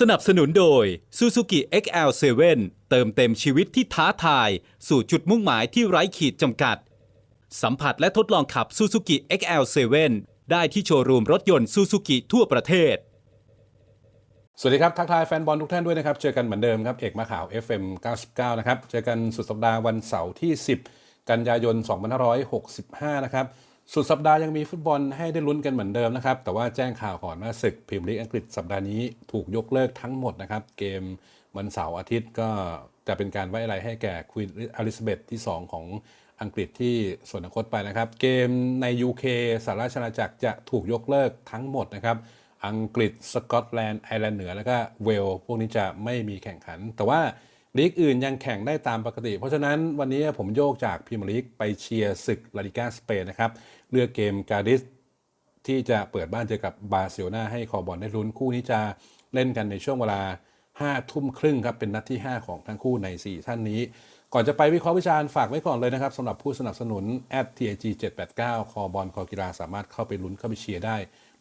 สนับสนุนโดย Suzuki XL7 เติมเต็มชีวิตที่ท้าทาย สู่จุดมุ่งหมายที่ไร้ขีดจำกัด สัมผัสและทดลองขับ Suzuki XL7 ได้ที่โชว์รูมรถยนต์ Suzuki ทั่วประเทศ สวัสดีครับ ทักทายแฟนบอลทุกท่านด้วยนะครับ เจอกันเหมือนเดิมครับ เอกมาข่าว FM 99 นะครับ เจอกันสุดสัปดาห์วันเสาร์ที่ 10 กันยายน 2565 นะครับ สุดสัปดาห์ยังมีฟุตบอลให้ได้ลุ้นกันเหมือนเดิมนะครับ แต่ว่าแจ้งข่าวก่อนว่าศึกพรีเมียร์ลีกอังกฤษสัปดาห์นี้ถูกยกเลิกทั้งหมดนะครับ เกมวันเสาร์อาทิตย์ก็จะเป็นการไว้อะไรให้แก่ควีนอลิซาเบธที่ 2 ของอังกฤษที่ส่วนคตไปนะครับ เกมใน UK สหราชอาณาจักรจะถูกยกเลิกทั้งหมดนะครับ อังกฤษสกอตแลนด์ไอร์แลนด์เหนือแล้วก็เวลพวกนี้จะไม่มีแข่งขัน แต่ว่า ลีกอื่นยังแข่งได้ตามปกติ เพราะฉะนั้นวันนี้ผมโยกจากพรีเมียร์ลีกไปเชียร์ศึกลาลิกาสเปนนะครับ เลือกเกมกาดิสที่จะเปิดบ้านเจอกับบาร์เซโลนาให้คอบอลได้ลุ้นคู่นี้จะเล่นกันในช่วงเวลา5ทุ่มครึ่งครับเป็นนัดที่ 5 ของทั้งคู่ใน 4 ท่านนี้ ก่อนจะไปวิเคราะห์วิจารณ์ฝากไว้ก่อนเลยนะครับสำหรับผู้สนับสนุน @tag 789คอบอลคอกีฬาสามารถเข้าไปลุ้นเข้าไปเชียร์ได้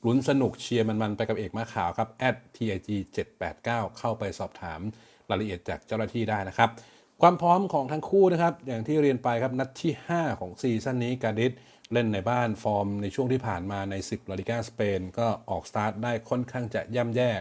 ลุ้นสนุกเชียร์มันๆไปกับเอกมาขาวครับ @tag 789เข้าไปสอบถาม รายละเอียดจากเจ้าหน้าที่ได้นะครับ ความพร้อมของทั้งคู่นะครับ อย่างที่เรียนไปครับนัดที่ 5 ของซีซั่นนี้กาดิสเล่นในบ้านฟอร์มในช่วงที่ผ่านมาในศึกลาลิกาสเปนก็ออกสตาร์ทได้ค่อนข้างจะย่ำแย่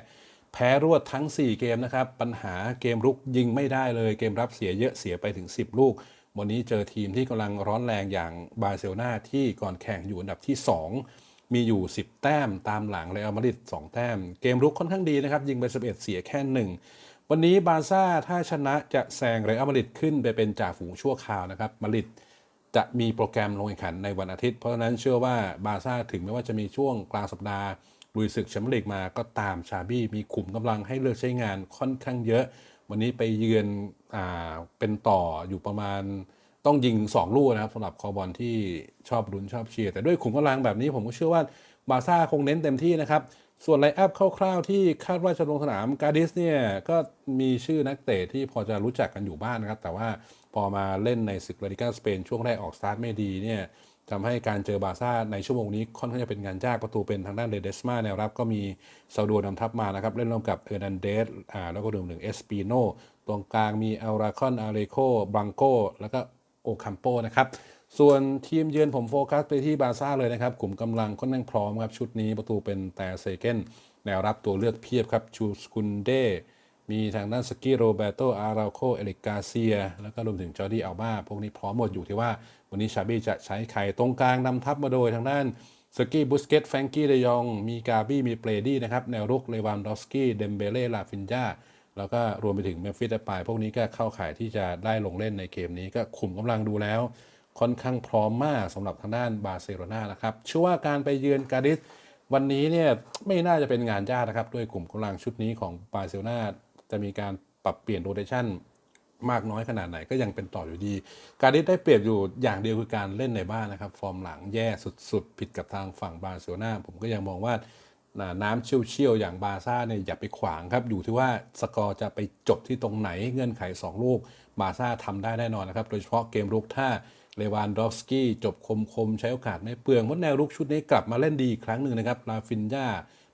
แพ้รวดทั้ง 4 เกมนะครับ ปัญหาเกมรุกยิงไม่ได้เลย เกมรับเสียเยอะเสียไปถึง 10 ลูก วันนี้เจอทีมที่กำลังร้อนแรงอย่างบาร์เซโลนาที่ก่อนแข่งอยู่อันดับที่ 2 มีอยู่ 10 แต้มตามหลังเรอัลมาดริด2แต้ม เกมรุกค่อนข้างดีนะครับ ยิงไป 11 เสียแค่ 1 วันนี้บาร์ซ่าถ้าชนะจะแซงเรอัลมาดริดขึ้นไปเป็นจ่าฝูงชั่วคราวนะครับมาดริดจะมีโปรแกรมลงแข่งขันในวันอาทิตย์ เพราะฉะนั้นเชื่อว่าบาร์ซ่าถึงแม้ว่าจะมีช่วงกลางสัปดาห์ลุยศึกแชมเปี้ยนลีกมาก็ตามชาบี้มีขุมกำลังให้เลือกใช้งานค่อนข้างเยอะ วันนี้ไปเยือนอ่าเป็นต่ออยู่ประมาณ ต้องยิง2ลูกนะครับสำหรับคอบอลที่ชอบรุนชอบเชียร์ แต่ด้วยขุมกำลังแบบนี้ผมก็เชื่อว่าบาร์ซ่าคงเน้นเต็มที่นะครับ ส่วนไลน์อัพคร่าวๆที่คาดว่าจะลงสนามกาดิสเนี่ยก็มีชื่อนักเตะที่พอจะรู้จักกันอยู่บ้างนะครับ แต่ว่าพอมาเล่นในศึกลาลิกาสเปนช่วงแรกออกสตาร์ทไม่ดีเนี่ยทำให้การเจอบาร์ซ่าในชั่วโมงนี้ค่อนข้างจะเป็นงานยากประตูเป็นทางด้านเดเดสมาแนวรับก็มีซาโดนำทัพมานะครับ เล่นร่วมกับเออร์นันเดสอ่าแล้วก็รวมถึงเอสปีโนตรงกลางมีอัลราคอนอาเรโคบังโกแล้วก็ โอคัมโปนะครับส่วนทีมเยือนผมโฟกัสไปที่บาร์ซ่าเลยนะครับกลุ่มกำลังค่อนข้างพร้อมครับ ชุดนี้ประตูเป็นแต่เซเกนแนวรับตัวเลือกเพียบครับชูสกุนเดมีทางด้านสกี้โรเบโตอาราโคเอลิกาเซีย แล้วก็รวมถึงจอร์ดี้อัลบาพวกนี้พร้อมหมดอยู่ที่ว่า วันนี้ชาบี้จะใช้ใครตรงกลางนำทัพมาโดยทางด้านสกี้บุสเกตแฟงกี้เดยอง มีกาบี้มีเปรดี้นะครับ แนวรุกเลวานดอสกี้เดมเบเล่ลาฟินจา แล้วก็รวมไปถึงเมมฟิสปายพวกนี้ก็เข้าข่ายที่จะได้ลงเล่นในเกมนี้ก็ขุมกำลังดูแล้ว ค่อนข้างพร้อมมากสำหรับทางด้านบาร์เซโลนานะครับเชื่อว่าการไปเยือนกาดิสวันนี้เนี่ยไม่น่าจะเป็นงานยากนะครับ ด้วยกลุ่มกำลังชุดนี้ของบาร์เซโลนาจะมีการปรับเปลี่ยนโรเตชันมากน้อยขนาดไหนก็ยังเป็นต่ออยู่ดี การิสได้เปรียบอยู่อย่างเดียวคือการเล่นในบ้านนะครับ ฟอร์มหลังแย่สุดๆ ผิดกับทางฝั่งบาร์เซโลนาผมก็ยังมองว่า น้ำเชี่ยวๆอย่างบาซ่าเนี่ยอย่าไปขวางครับ อยู่ที่ว่าสกอร์จะไปจบที่ตรงไหนเงื่อนไข 2 ลูก บาซ่าทำได้แน่นอนนะครับ โดยเฉพาะเกมรุกถ้าเลวานดอฟสกี้จบคมๆ ใช้โอกาสไม่เปลืองเพราะแนวรุกชุดนี้กลับมาเล่นดีอีกครั้งหนึ่งนะครับลาฟินยา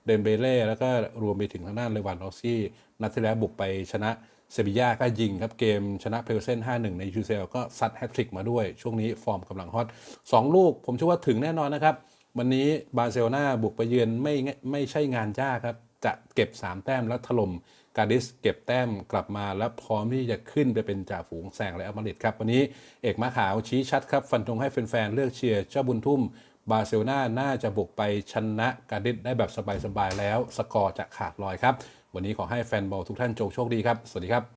เดมเบเล่แล้วก็รวมไปถึงทางด้านเลวานดอฟสกี้นัดที่แล้วบุกไปชนะเซบีย่าก็ยิงครับ เกมชนะเพลเซน 5-1 ในยูเซลก็ซัดแฮตทริกมาด้วย ช่วงนี้ฟอร์มกำลังฮอต2ลูกผมเชื่อว่าถึงแน่นอนนะครับ วันนี้บาร์เซโลนาบุกไปเยือนไม่ไม่ใช่งานยากครับ จะเก็บ 3 แต้มแล้วถล่มกาดิสเก็บแต้มกลับมาแล้วพร้อมที่จะขึ้นไปเป็นจ่าฝูงแซงและอัลมาริดครับ วันนี้เอกมาขาวชี้ชัดครับ ฟันธงให้แฟนๆเลือกเชียร์เจ้าบุญทุ่ม บาร์เซโลนาน่าจะบุกไปชนะกาดิสได้แบบสบายๆแล้ว สกอร์จะขาดลอยครับ วันนี้ขอให้แฟนบอลทุกท่านจงโชคดีครับ สวัสดีครับ